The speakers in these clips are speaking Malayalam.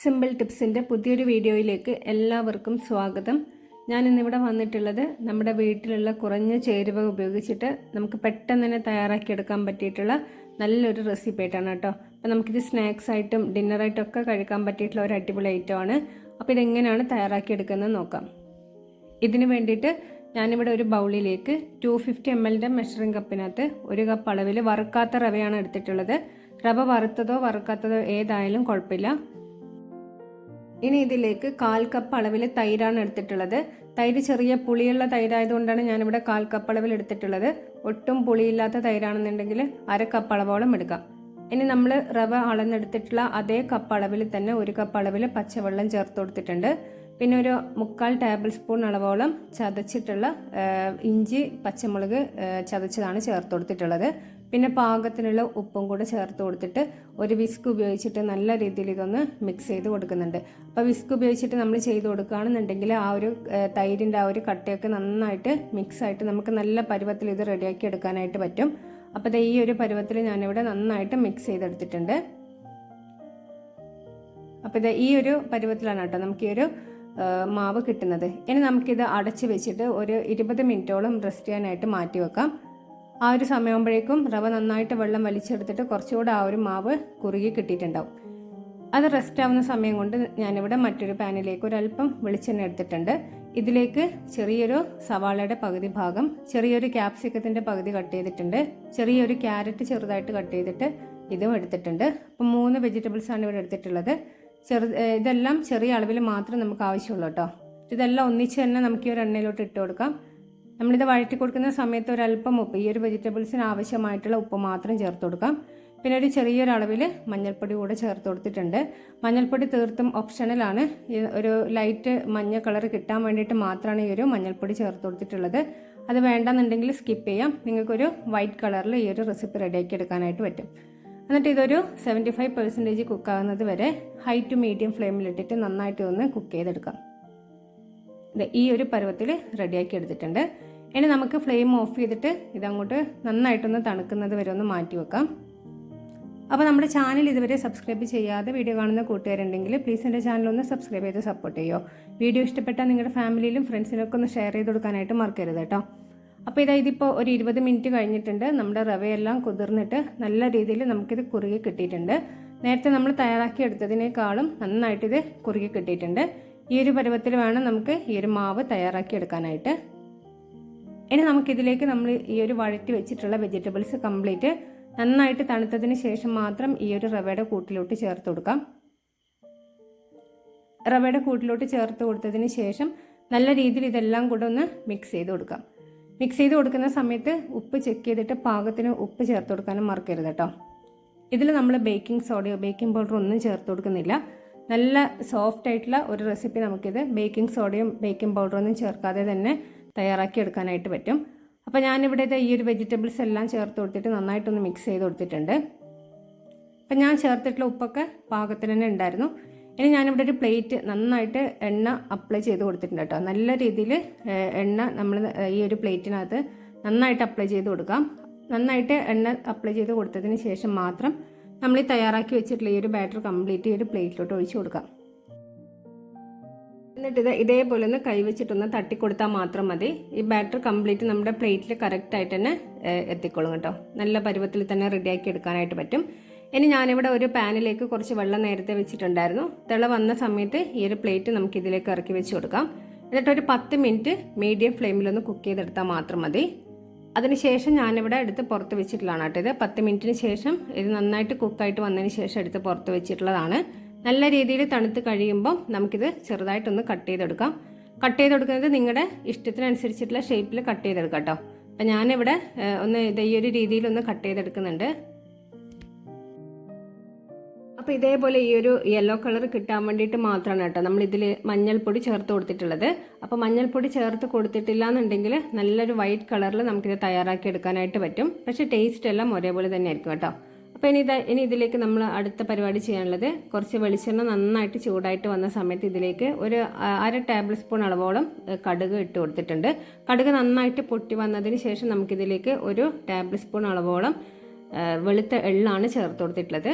സിമ്പിൾ ടിപ്സിന്റെ പുതിയൊരു വീഡിയോയിലേക്ക് എല്ലാവർക്കും സ്വാഗതം. ഞാൻ ഇന്നിവിടെ വന്നിട്ടുള്ളത് നമ്മുടെ വീട്ടിലുള്ള കുറഞ്ഞ ചേരുവ ഉപയോഗിച്ചിട്ട് നമുക്ക് പെട്ടെന്ന് തന്നെ തയ്യാറാക്കിയെടുക്കാൻ പറ്റിയിട്ടുള്ള നല്ലൊരു റെസിപ്പി ആയിട്ടാണ് കേട്ടോ. അപ്പോൾ നമുക്കിത് സ്നാക്സ് ആയിട്ടും ഡിന്നറായിട്ടും ഒക്കെ കഴിക്കാൻ പറ്റിയിട്ടുള്ള ഒരു അടിപൊളി ഐറ്റം ഐറ്റമാണ് അപ്പോൾ ഇതെങ്ങനെയാണ് തയ്യാറാക്കിയെടുക്കുന്നത് നോക്കാം. ഇതിന് വേണ്ടിയിട്ട് ഞാനിവിടെ ഒരു ബൗളിലേക്ക് ടു ഫിഫ്റ്റി എം എല്ലിന്റെ മെഷറിംഗ് കപ്പിനകത്ത് ഒരു കപ്പ് അളവിൽ വറുക്കാത്ത റവയാണ് എടുത്തിട്ടുള്ളത്. റവ വറുത്തതോ വറുക്കാത്തതോ ഏതായാലും കുഴപ്പമില്ല. ഇനി ഇതിലേക്ക് കാൽ കപ്പ് അളവിൽ തൈരാണ് എടുത്തിട്ടുള്ളത്. തൈര് ചെറിയ പുളിയുള്ള തൈരായതുകൊണ്ടാണ് ഞാനിവിടെ കാൽ കപ്പ് അളവിൽ എടുത്തിട്ടുള്ളത്. ഒട്ടും പുളിയില്ലാത്ത തൈരാണെന്നുണ്ടെങ്കിൽ അര കപ്പ് അളവോളം എടുക്കാം. ഇനി നമ്മൾ റവ അളന്നെടുത്തിട്ടുള്ള അതേ കപ്പ് അളവിൽ തന്നെ ഒരു കപ്പ് അളവിൽ പച്ചവെള്ളം ചേർത്ത് കൊടുത്തിട്ടുണ്ട്. പിന്നെ ഒരു മുക്കാൽ ടേബിൾ സ്പൂൺ അളവോളം ചതച്ചിട്ടുള്ള ഇഞ്ചി പച്ചമുളക് ചതച്ചതാണ് ചേർത്ത് കൊടുത്തിട്ടുള്ളത്. പിന്നെ പാകത്തിനുള്ള ഉപ്പും കൂടെ ചേർത്ത് കൊടുത്തിട്ട് ഒരു വിസ്ക് ഉപയോഗിച്ചിട്ട് നല്ല രീതിയിൽ ഇതൊന്ന് മിക്സ് ചെയ്ത് കൊടുക്കുന്നുണ്ട്. അപ്പോൾ വിസ്ക് ഉപയോഗിച്ചിട്ട് നമ്മൾ ചെയ്ത് കൊടുക്കുകയാണെന്നുണ്ടെങ്കിൽ ആ ഒരു തൈരിന്റെ ആ ഒരു കട്ടയൊക്കെ നന്നായിട്ട് മിക്സ് ആയിട്ട് നമുക്ക് നല്ല പരുവത്തിൽ ഇത് റെഡിയാക്കി എടുക്കാനായിട്ട് പറ്റും. അപ്പോൾ ഈ ഒരു പരുവത്തിൽ ഞാനിവിടെ നന്നായിട്ട് മിക്സ് ചെയ്തെടുത്തിട്ടുണ്ട്. അപ്പോൾ ഇത് ഈ ഒരു പരുവത്തിലാണ് കേട്ടോ നമുക്ക് ഈ ഒരു മാവ് കിട്ടുന്നത്. ഇനി നമുക്കിത് അടച്ച് വെച്ചിട്ട് ഒരു ഇരുപത് മിനിറ്റോളം റെസ്റ്റ് ചെയ്യാനായിട്ട് മാറ്റി വെക്കാം. ആ ഒരു സമയമാകുമ്പോഴേക്കും റവ നന്നായിട്ട് വെള്ളം വലിച്ചെടുത്തിട്ട് കുറച്ചുകൂടെ ആ ഒരു മാവ് കുറുകി കിട്ടിയിട്ടുണ്ടാവും. അത് റെസ്റ്റ് ആവുന്ന സമയം കൊണ്ട് ഞാനിവിടെ മറ്റൊരു പാനിലേക്ക് ഒരല്പം വെളിച്ചെണ്ണ എടുത്തിട്ടുണ്ട്. ഇതിലേക്ക് ചെറിയൊരു സവാളയുടെ പകുതി ഭാഗം ചെറിയൊരു ക്യാപ്സിക്കത്തിന്റെ പകുതി കട്ട് ചെയ്തിട്ടുണ്ട്. ചെറിയൊരു ക്യാരറ്റ് ചെറുതായിട്ട് കട്ട് ചെയ്തിട്ട് ഇതും എടുത്തിട്ടുണ്ട്. അപ്പം മൂന്ന് വെജിറ്റബിൾസ് ആണ് ഇവിടെ എടുത്തിട്ടുള്ളത്. ചെറു ഇതെല്ലാം ചെറിയ അളവിൽ മാത്രം നമുക്ക് ആവശ്യമുള്ളൂ കേട്ടോ. ഇതെല്ലാം ഒന്നിച്ച് തന്നെ നമുക്ക് ഈ ഒരു എണ്ണയിലോട്ട് ഇട്ട് കൊടുക്കാം. നമ്മളിത് വഴറ്റി കൊടുക്കുന്ന സമയത്ത് ഒരല്പം ഉപ്പ് ഈ ഒരു വെജിറ്റബിൾസിന് ആവശ്യമായിട്ടുള്ള ഉപ്പ് മാത്രം ചേർത്ത് കൊടുക്കാം. പിന്നെ ഒരു ചെറിയൊരു അളവിൽ മഞ്ഞൾപ്പൊടി കൂടെ ചേർത്ത് കൊടുത്തിട്ടുണ്ട്. മഞ്ഞൾപ്പൊടി തീർത്തും ഓപ്ഷണലാണ് ഒരു ലൈറ്റ് മഞ്ഞ കളർ കിട്ടാൻ വേണ്ടിയിട്ട് മാത്രമാണ് ഈ ഒരു മഞ്ഞൾപ്പൊടി ചേർത്ത് കൊടുത്തിട്ടുള്ളത്. അത് വേണ്ടെന്നുണ്ടെങ്കിൽ സ്കിപ്പ് ചെയ്യാം. നിങ്ങൾക്കൊരു വൈറ്റ് കളറിൽ ഈ ഒരു റെസിപ്പി റെഡിയാക്കി എടുക്കാനായിട്ട് പറ്റും. എന്നിട്ട് ഇതൊരു സെവന്റി ഫൈവ് പെർസെന്റേജ് കുക്കാകുന്നത് വരെ ഹൈ ടു മീഡിയം ഫ്ലെയിമിലിട്ടിട്ട് നന്നായിട്ട് ഒന്ന് കുക്ക് ചെയ്തെടുക്കാം. ഈ ഒരു പരുവത്തിൽ റെഡിയാക്കി എടുത്തിട്ടുണ്ട്. ഇനി നമുക്ക് ഫ്ലെയിം ഓഫ് ചെയ്തിട്ട് ഇതങ്ങോട്ട് നന്നായിട്ടൊന്ന് തണുക്കുന്നത് വരെ ഒന്ന് മാറ്റി വെക്കാം. അപ്പോൾ നമ്മുടെ ചാനൽ ഇതുവരെ സബ്സ്ക്രൈബ് ചെയ്യാതെ വീഡിയോ കാണുന്ന കൂട്ടുകാരുണ്ടെങ്കിൽ പ്ലീസ് എന്റെ ചാനൽ ഒന്ന് സബ്സ്ക്രൈബ് ചെയ്ത് സപ്പോർട്ട് ചെയ്യുമോ വീഡിയോ ഇഷ്ടപ്പെട്ടാൽ നിങ്ങളുടെ ഫാമിലിയിലും ഫ്രണ്ട്സിനൊക്കെ ഒന്ന് ഷെയർ ചെയ്ത് കൊടുക്കാനായിട്ട് മറക്കരുത് കേട്ടോ. അപ്പോൾ ഇതാ ഇതിപ്പോൾ ഒരു ഇരുപത് മിനിറ്റ് കഴിഞ്ഞിട്ടുണ്ട്. നമ്മുടെ റവയെല്ലാം കുതിർന്നിട്ട് നല്ല രീതിയിൽ നമുക്കിത് കുറുകി കിട്ടിയിട്ടുണ്ട്. നേരത്തെ നമ്മൾ തയ്യാറാക്കി എടുത്തതിനേക്കാളും നന്നായിട്ടിത് കുറുകി കിട്ടിയിട്ടുണ്ട്. ഈ ഒരു പരുവത്തിൽ വേണം നമുക്ക് ഈ ഒരു മാവ് തയ്യാറാക്കി എടുക്കാനായിട്ട്. ഇനി നമുക്കിതിലേക്ക് നമ്മൾ ഈ ഒരു വഴറ്റി വെച്ചിട്ടുള്ള വെജിറ്റബിൾസ് കംപ്ലീറ്റ് നന്നായിട്ട് തണുത്തതിന് ശേഷം മാത്രം ഈ ഒരു റവയുടെ കൂട്ടിലോട്ട് ചേർത്ത് കൊടുക്കാം. റവയുടെ കൂട്ടിലോട്ട് ചേർത്ത് കൊടുത്തതിന് ശേഷം നല്ല രീതിയിൽ ഇതെല്ലാം കൂടെ ഒന്ന് മിക്സ് ചെയ്ത് കൊടുക്കാം. മിക്സ് ചെയ്ത് കൊടുക്കുന്ന സമയത്ത് ഉപ്പ് ചെക്ക് ചെയ്തിട്ട് പാകത്തിന് ഉപ്പ് ചേർത്ത് കൊടുക്കാനും മറക്കരുത് കേട്ടോ ഇതിൽ നമ്മൾ ബേക്കിംഗ് സോഡയോ ബേക്കിംഗ് പൗഡർ ഒന്നും ചേർത്ത് കൊടുക്കുന്നില്ല. നല്ല സോഫ്റ്റ് ആയിട്ടുള്ള ഒരു റെസിപ്പി നമുക്കിത് ബേക്കിംഗ് സോഡയും ബേക്കിംഗ് പൗഡറും ഒന്നും ചേർക്കാതെ തന്നെ തയ്യാറാക്കി എടുക്കാനായിട്ട് പറ്റും. അപ്പോൾ ഞാനിവിടെ ഈ ഒരു വെജിറ്റബിൾസ് എല്ലാം ചേർത്ത് കൊടുത്തിട്ട് നന്നായിട്ടൊന്ന് മിക്സ് ചെയ്ത് കൊടുത്തിട്ടുണ്ട്. അപ്പം ഞാൻ ചേർത്തിട്ടുള്ള ഉപ്പൊക്കെ പാകത്തിന് തന്നെ ഉണ്ടായിരുന്നു. ഇനി ഞാനിവിടെ ഒരു പ്ലേറ്റ് നന്നായിട്ട് എണ്ണ അപ്ലൈ ചെയ്ത് കൊടുത്തിട്ടുണ്ട് കേട്ടോ. നല്ല രീതിയിൽ എണ്ണ നമ്മൾ ഈ ഒരു പ്ലേറ്റിനകത്ത് നന്നായിട്ട് അപ്ലൈ ചെയ്ത് കൊടുക്കാം. നന്നായിട്ട് എണ്ണ അപ്ലൈ ചെയ്ത് കൊടുത്തതിന് ശേഷം മാത്രം നമ്മൾ ഈ തയ്യാറാക്കി വെച്ചിട്ടുള്ള ഈ ഒരു ബാറ്റർ കംപ്ലീറ്റ് ഈ ഒരു പ്ലേറ്റിലോട്ട് ഒഴിച്ചു കൊടുക്കാം. എന്നിട്ട് ഇത് ഇതേപോലെ ഒന്ന് കൈവച്ചിട്ടൊന്ന് തട്ടിക്കൊടുത്താൽ മാത്രം മതി. ഈ ബാറ്റർ കംപ്ലീറ്റ് നമ്മുടെ പ്ലേറ്റിൽ കറക്റ്റായിട്ട് തന്നെ എത്തിക്കോളും കേട്ടോ. നല്ല പരുവത്തിൽ തന്നെ റെഡിയാക്കി എടുക്കാനായിട്ട് പറ്റും. ഇനി ഞാനിവിടെ ഒരു പാനിലേക്ക് കുറച്ച് വെള്ളം നേരത്തെ വെച്ചിട്ടുണ്ടായിരുന്നു. തിള വന്ന സമയത്ത് ഈ ഒരു പ്ലേറ്റ് നമുക്ക് ഇതിലേക്ക് ഇറക്കി വെച്ച് കൊടുക്കാം. എന്നിട്ട് ഒരു പത്ത് മിനിറ്റ് മീഡിയം ഫ്ലെയിമിലൊന്ന് കുക്ക് ചെയ്തെടുത്താൽ മാത്രം മതി. അതിനുശേഷം ഞാനിവിടെ എടുത്ത് പുറത്ത് വെച്ചിട്ടുള്ളതാണ് കേട്ടോ ഇത്. പത്ത് മിനിറ്റിന് ശേഷം ഇത് നന്നായിട്ട് കുക്കായിട്ട് വന്നതിന് ശേഷം എടുത്ത് പുറത്ത് വെച്ചിട്ടുള്ളതാണ്. നല്ല രീതിയിൽ തണുത്ത് കഴിയുമ്പോൾ നമുക്കിത് ചെറുതായിട്ടൊന്ന് കട്ട് ചെയ്തെടുക്കാം. കട്ട് ചെയ്തെടുക്കുന്നത് നിങ്ങളുടെ ഇഷ്ടത്തിനനുസരിച്ചിട്ടുള്ള ഷേപ്പിൽ കട്ട് ചെയ്തെടുക്കാം കേട്ടോ അപ്പം ഞാനിവിടെ ഒന്ന് ഇത് ഈ ഒരു രീതിയിൽ ഒന്ന് കട്ട് ചെയ്തെടുക്കുന്നുണ്ട്. അപ്പോൾ ഇതേപോലെ ഈ ഒരു യെല്ലോ കളർ കിട്ടാൻ വേണ്ടിയിട്ട് മാത്രമാണ് കേട്ടോ നമ്മൾ മഞ്ഞൾപ്പൊടി ചേർത്ത് കൊടുത്തിട്ടുള്ളത്. അപ്പോൾ മഞ്ഞൾപ്പൊടി ചേർത്ത് കൊടുത്തിട്ടില്ല എന്നുണ്ടെങ്കിൽ നല്ലൊരു വൈറ്റ് കളറിൽ നമുക്കിത് തയ്യാറാക്കി എടുക്കാനായിട്ട് പറ്റും. പക്ഷേ ടേസ്റ്റ് എല്ലാം ഒരേപോലെ തന്നെ ആയിരിക്കും കേട്ടോ അപ്പോൾ ഇനി ഇനി ഇതിലേക്ക് നമ്മൾ അടുത്ത പരിപാടി ചെയ്യാനുള്ളത് കുറച്ച് വെളിച്ചെണ്ണ നന്നായിട്ട് ചൂടായിട്ട് വന്ന സമയത്ത് ഇതിലേക്ക് ഒരു അര ടേബിൾ സ്പൂൺ അളവോളം കടുക് ഇട്ട് കൊടുത്തിട്ടുണ്ട്. കടുക് നന്നായിട്ട് പൊട്ടി വന്നതിന് ശേഷം നമുക്കിതിലേക്ക് ഒരു ടേബിൾ സ്പൂൺ അളവോളം വെളുത്ത എള്ളാണ് ചേർത്ത് കൊടുത്തിട്ടുള്ളത്.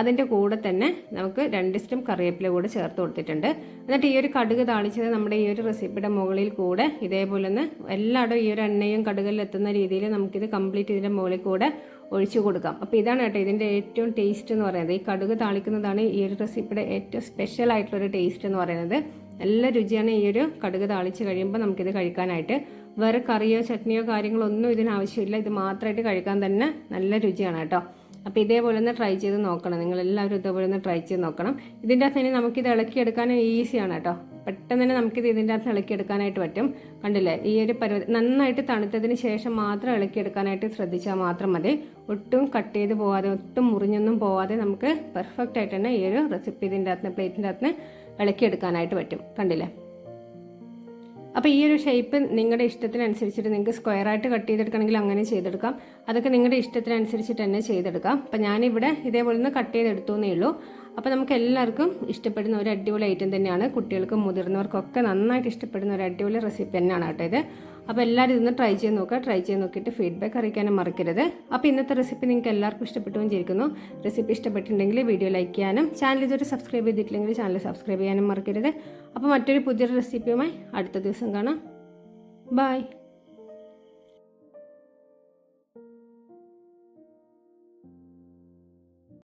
അതിന്റെ കൂടെ തന്നെ നമുക്ക് രണ്ട് സ്റ്റം കറിവേപ്പില കൂടെ ചേർത്ത് കൊടുത്തിട്ടുണ്ട്. എന്നിട്ട് ഈ ഒരു കടുക് താളിച്ചത് നമ്മുടെ ഈ ഒരു റെസിപ്പിയുടെ മുകളിൽ കൂടെ ഇതേപോലെ ഒന്ന് എല്ലായിടും ഈ ഒരു എണ്ണയും കടുകെല്ലാം എത്തുന്ന രീതിയിൽ നമുക്കിത് കംപ്ലീറ്റ് ഇതിന്റെ മുകളിൽ കൂടെ ഒഴിച്ചു കൊടുക്കാം. അപ്പോൾ ഇതാണ് കേട്ടോ ഇതിന്റെ ഏറ്റവും ടേസ്റ്റ് എന്ന് പറയുന്നത്. ഈ കടുക് താളിക്കുന്നതാണ് ഈ ഒരു റെസിപ്പിയുടെ ഏറ്റവും സ്പെഷ്യൽ ആയിട്ടുള്ളൊരു ടേസ്റ്റ് എന്ന് പറയുന്നത്. നല്ല രുചിയാണ് ഈ ഒരു കടുക് താളിച്ച് കഴിയുമ്പോൾ നമുക്കിത് കഴിക്കാനായിട്ട്. വേറെ കറിയോ ചട്നിയോ കാര്യങ്ങളോ ഒന്നും ഇതിനാവശ്യമില്ല ഇത് മാത്രമായിട്ട് കഴിക്കാൻ തന്നെ നല്ല രുചിയാണ് കേട്ടോ. അപ്പോൾ ഇതേപോലെ ഒന്ന് ട്രൈ ചെയ്ത് നോക്കണം. നിങ്ങൾ എല്ലാവരും ഇതേപോലെ ഒന്ന് ട്രൈ ചെയ്ത് നോക്കണം. ഇതിന്റെ അകത്ത് തന്നെ നമുക്കിത് ഇളക്കിയെടുക്കാൻ ഈസിയാണ് കേട്ടോ. പെട്ടെന്ന് തന്നെ നമുക്കിത് ഇതിന്റെ അകത്ത് ഇളക്കിയെടുക്കാനായിട്ട് പറ്റും. കണ്ടില്ലേ? ഈ ഒരു പരുവ നന്നായിട്ട് തണുത്തതിന് ശേഷം മാത്രം ഇളക്കിയെടുക്കാനായിട്ട് ശ്രദ്ധിച്ചാൽ മാത്രം മതി. ഒട്ടും കട്ട് ചെയ്ത് പോവാതെ ഒട്ടും മുറിഞ്ഞൊന്നും പോവാതെ നമുക്ക് പെർഫെക്റ്റ് ആയിട്ട് തന്നെ ഈ ഒരു റെസിപ്പി ഇതിന്റെ അകത്ത് പ്ലേറ്റിന്റെ അകത്ത് ഇളക്കിയെടുക്കാനായിട്ട് പറ്റും. കണ്ടില്ലേ? അപ്പോൾ ഈ ഒരു ഷേപ്പ് നിങ്ങളുടെ ഇഷ്ടത്തിനനുസരിച്ചിട്ട് നിങ്ങൾക്ക് സ്ക്വയർ ആയിട്ട് കട്ട് ചെയ്തെടുക്കണമെങ്കിൽ അങ്ങനെ ചെയ്തെടുക്കാം. അതൊക്കെ നിങ്ങളുടെ ഇഷ്ടത്തിനനുസരിച്ചിട്ട് തന്നെ ചെയ്തെടുക്കാം. അപ്പോൾ ഞാനിവിടെ ഇതേപോലെ ഒന്ന് കട്ട് ചെയ്തെടുത്തു എന്നേ ഉള്ളൂ അപ്പോൾ നമുക്ക് എല്ലാവർക്കും ഇഷ്ടപ്പെടുന്ന ഒരു അടിപൊളി ഐറ്റം തന്നെയാണ്. കുട്ടികൾക്കും മുതിർന്നവർക്കൊക്കെ നന്നായിട്ട് ഇഷ്ടപ്പെടുന്ന ഒരു അടിപൊളി റെസിപ്പി തന്നെയാണ് കേട്ടോ ഇത്. അപ്പോൾ എല്ലാവരും ഇതൊന്ന് ട്രൈ ചെയ്ത് നോക്കുക. ട്രൈ ചെയ്ത് നോക്കിയിട്ട് ഫീഡ്ബാക്ക് അറിയിക്കാനും മറക്കരുത്. അപ്പോൾ ഇന്നത്തെ റെസിപ്പി നിങ്ങൾക്ക് എല്ലാവർക്കും ഇഷ്ടപ്പെട്ടു വിചാരിക്കുന്നു. റെസിപ്പി ഇഷ്ടപ്പെട്ടിട്ടുണ്ടെങ്കിൽ വീഡിയോ ലൈക്ക് ചെയ്യാനും ചാനൽ ഇതുവരെ സബ്സ്ക്രൈബ് ചെയ്തിട്ടില്ലെങ്കിൽ ചാനൽ സബ്സ്ക്രൈബ് ചെയ്യാനും മറക്കരുത്. അപ്പോൾ മറ്റൊരു പുതിയൊരു റെസിപ്പിയുമായി അടുത്ത ദിവസം കാണാം. ബൈ